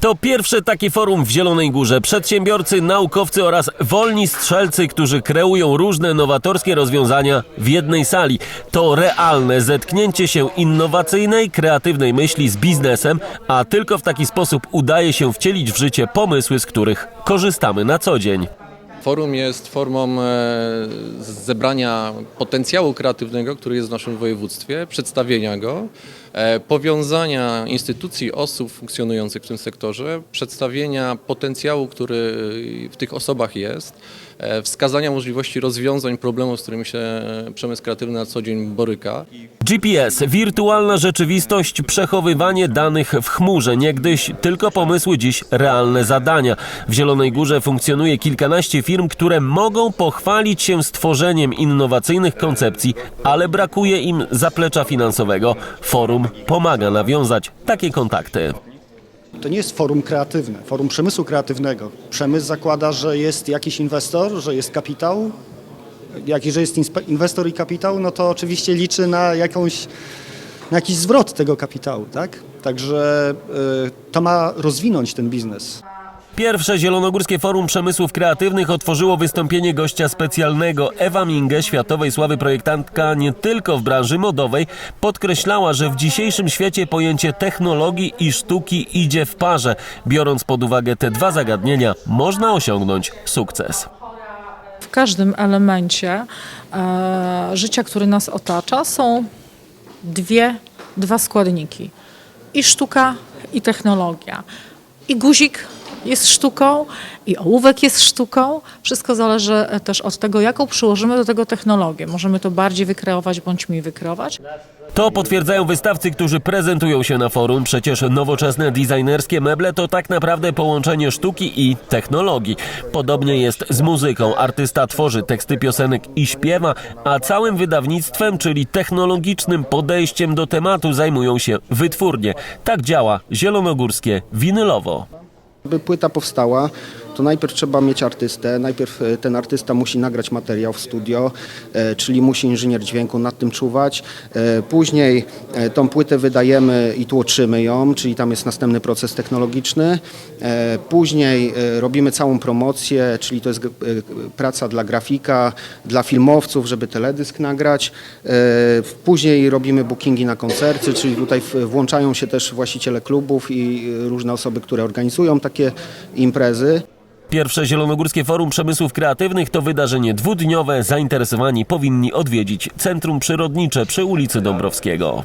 To pierwsze takie forum w Zielonej Górze. Przedsiębiorcy, naukowcy oraz wolni strzelcy, którzy kreują różne nowatorskie rozwiązania w jednej sali. To realne zetknięcie się innowacyjnej, kreatywnej myśli z biznesem, a tylko w taki sposób udaje się wcielić w życie pomysły, z których korzystamy na co dzień. Forum jest formą e, zebrania potencjału kreatywnego, który jest w naszym województwie, przedstawienia go, e, powiązania instytucji, osób funkcjonujących w tym sektorze, przedstawienia potencjału, który w tych osobach jest, e, wskazania możliwości rozwiązań problemów, z którymi się przemysł kreatywny na co dzień boryka. GPS, wirtualna rzeczywistość, przechowywanie danych w chmurze. Niegdyś tylko pomysły, dziś realne zadania. W Zielonej Górze funkcjonuje kilkanaście firm, które mogą pochwalić się stworzeniem innowacyjnych koncepcji, ale brakuje im zaplecza finansowego. Forum pomaga nawiązać takie kontakty. To nie jest forum kreatywne, forum przemysłu kreatywnego. Przemysł zakłada, że jest jakiś inwestor, że jest kapitał. Jak że jest inwestor i kapitał, no to oczywiście liczy na, jakąś, na jakiś zwrot tego kapitału, tak? Także y, to ma rozwinąć ten biznes. Pierwsze Zielonogórskie Forum Przemysłów Kreatywnych otworzyło wystąpienie gościa specjalnego. Ewa Minge, światowej sławy projektantka nie tylko w branży modowej, podkreślała, że w dzisiejszym świecie pojęcie technologii i sztuki idzie w parze. Biorąc pod uwagę te dwa zagadnienia, można osiągnąć sukces. W każdym elemencie e, życia, który nas otacza, są dwie, dwa składniki: i sztuka, i technologia. I guzik jest sztuką, i ołówek jest sztuką. Wszystko zależy e, też od tego, jaką przyłożymy do tego technologię. Możemy to bardziej wykreować bądź mniej wykreować. To potwierdzają wystawcy, którzy prezentują się na forum. Przecież nowoczesne designerskie meble to tak naprawdę połączenie sztuki i technologii. Podobnie jest z muzyką. Artysta tworzy teksty piosenek i śpiewa, a całym wydawnictwem, czyli technologicznym podejściem do tematu zajmują się wytwórnie. Tak działa zielonogórskie winylowo. By płyta powstała, to najpierw trzeba mieć artystę, najpierw e, ten artysta musi nagrać materiał w studio, e, czyli musi inżynier dźwięku nad tym czuwać. E, Później tą płytę wydajemy i tłoczymy ją, czyli tam jest następny proces technologiczny. Później robimy całą promocję, czyli to jest praca dla grafika, dla filmowców, żeby teledysk nagrać. Później robimy bookingi na koncerty, czyli tutaj włączają się też właściciele klubów i różne osoby, które organizują takie imprezy. Pierwsze Zielonogórskie Forum Przemysłów Kreatywnych to wydarzenie dwudniowe. Zainteresowani powinni odwiedzić Centrum Przyrodnicze przy ulicy Dąbrowskiego.